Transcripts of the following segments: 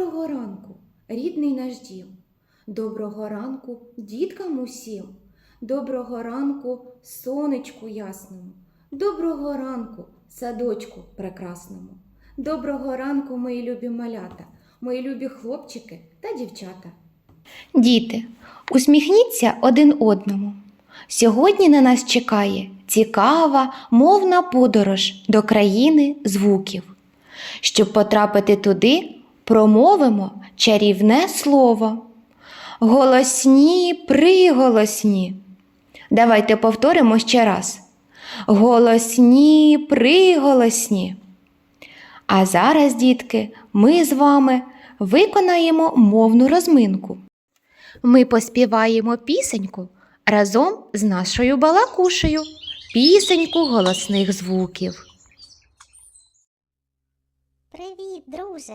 Доброго ранку, рідний наш дім. Доброго ранку діткам усім. Доброго ранку сонечку ясному. Доброго ранку садочку прекрасному. Доброго ранку, мої любі малята, мої любі хлопчики та дівчата. Діти, усміхніться один одному. Сьогодні на нас чекає цікава мовна подорож до країни звуків. Щоб потрапити туди, промовимо чарівне слово. Голосні, приголосні. Давайте повторимо ще раз. Голосні, приголосні. А зараз, дітки, ми з вами виконаємо мовну розминку. Ми поспіваємо пісеньку разом з нашою балакушею, пісеньку голосних звуків. Привіт, друже.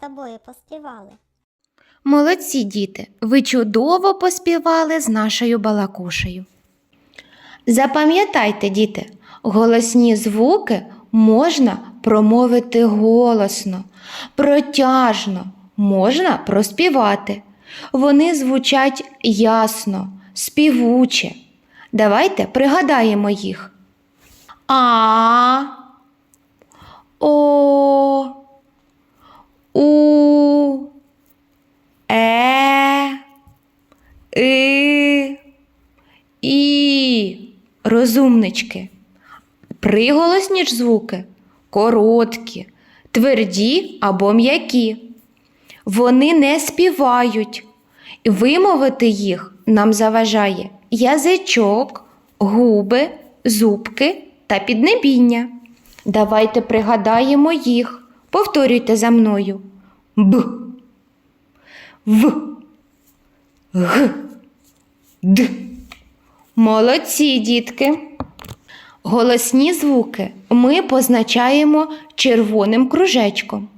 Тобою поспівали. Молодці діти, ви чудово поспівали з нашою балакушею. Запам'ятайте, діти, голосні звуки можна промовити голосно, протяжно, можна проспівати. Вони звучать ясно, співуче. Давайте пригадаємо їх. А, О, У, Е, И, І. Розумнички. Приголосні ж звуки короткі, тверді або м'які. Вони не співають. І Вимовити їх нам заважає язичок, губи, зубки та піднебіння. Давайте пригадаємо їх. Повторюйте за мною. Б. В. Г. Д. Молодці, дітки. Голосні звуки ми позначаємо червоним кружечком,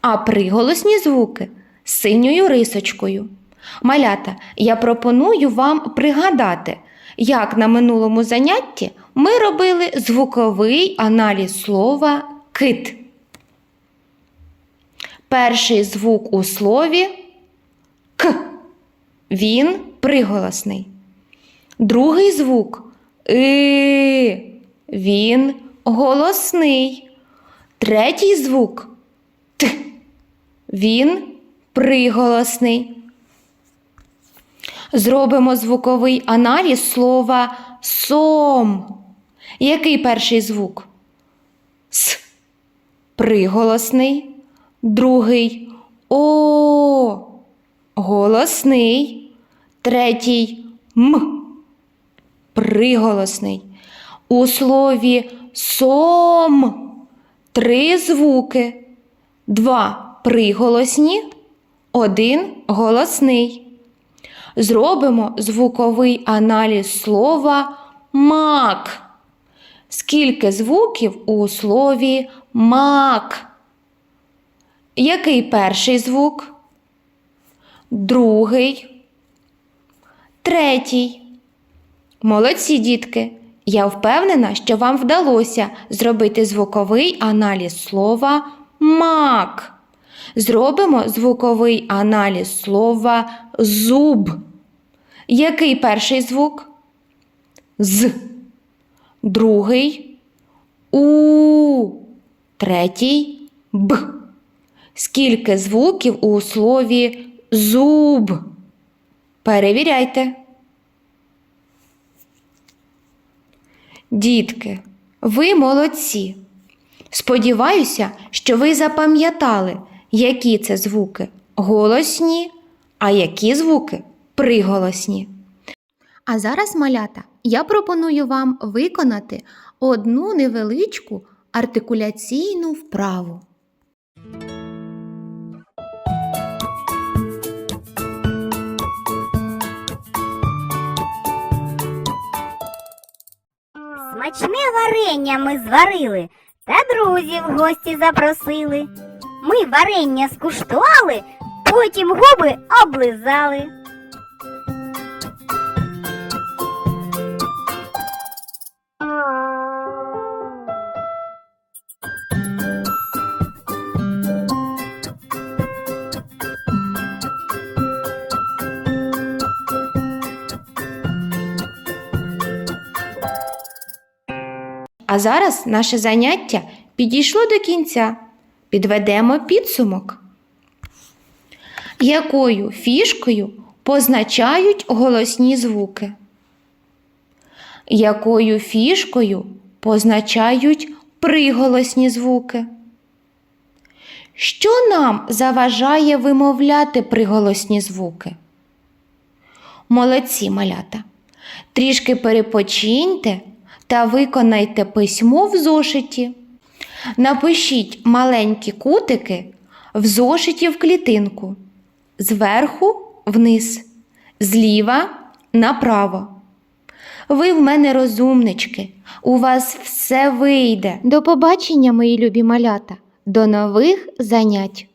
а приголосні звуки синьою рисочкою. Малята, я пропоную вам пригадати, як на минулому занятті ми робили звуковий аналіз слова кит. Перший звук у слові К. Він приголосний. Другий звук И. Він голосний. Третій звук Т. Він приголосний. Зробимо звуковий аналіз слова сом. Який перший звук? С. Приголосний. Другий О. Голосний. Третій М. Приголосний. У слові сом три звуки. Два приголосні, один голосний. Зробимо звуковий аналіз слова мак. скільки звуків у слові мак? Який перший звук? Другий. Третій. Молодці, дітки. Я впевнена, що вам вдалося зробити звуковий аналіз слова мак. Зробимо звуковий аналіз слова зуб. Який перший звук? З. Другий у. Третій б. Скільки звуків у слові зуб? Перевіряйте. Дітки, ви молодці. Сподіваюся, що ви запам'ятали, які це звуки голосні, а які звуки приголосні. А зараз, малята, я пропоную вам виконати одну невеличку артикуляційну вправу. Смачне варення ми зварили та друзів в гості запросили. Ми варення скуштували, потім губи облизали. А зараз наше заняття підійшло до кінця. Підведемо підсумок. Якою фішкою позначають голосні звуки? Якою фішкою позначають приголосні звуки? Що нам заважає вимовляти приголосні звуки? Молодці малята. Трішки перепочиньте та виконайте письмо в зошиті. Напишіть маленькі кутики в зошиті в клітинку. Зверху вниз, зліва направо. Ви в мене розумнички, у вас все вийде. До побачення, мої любі малята, до нових занять.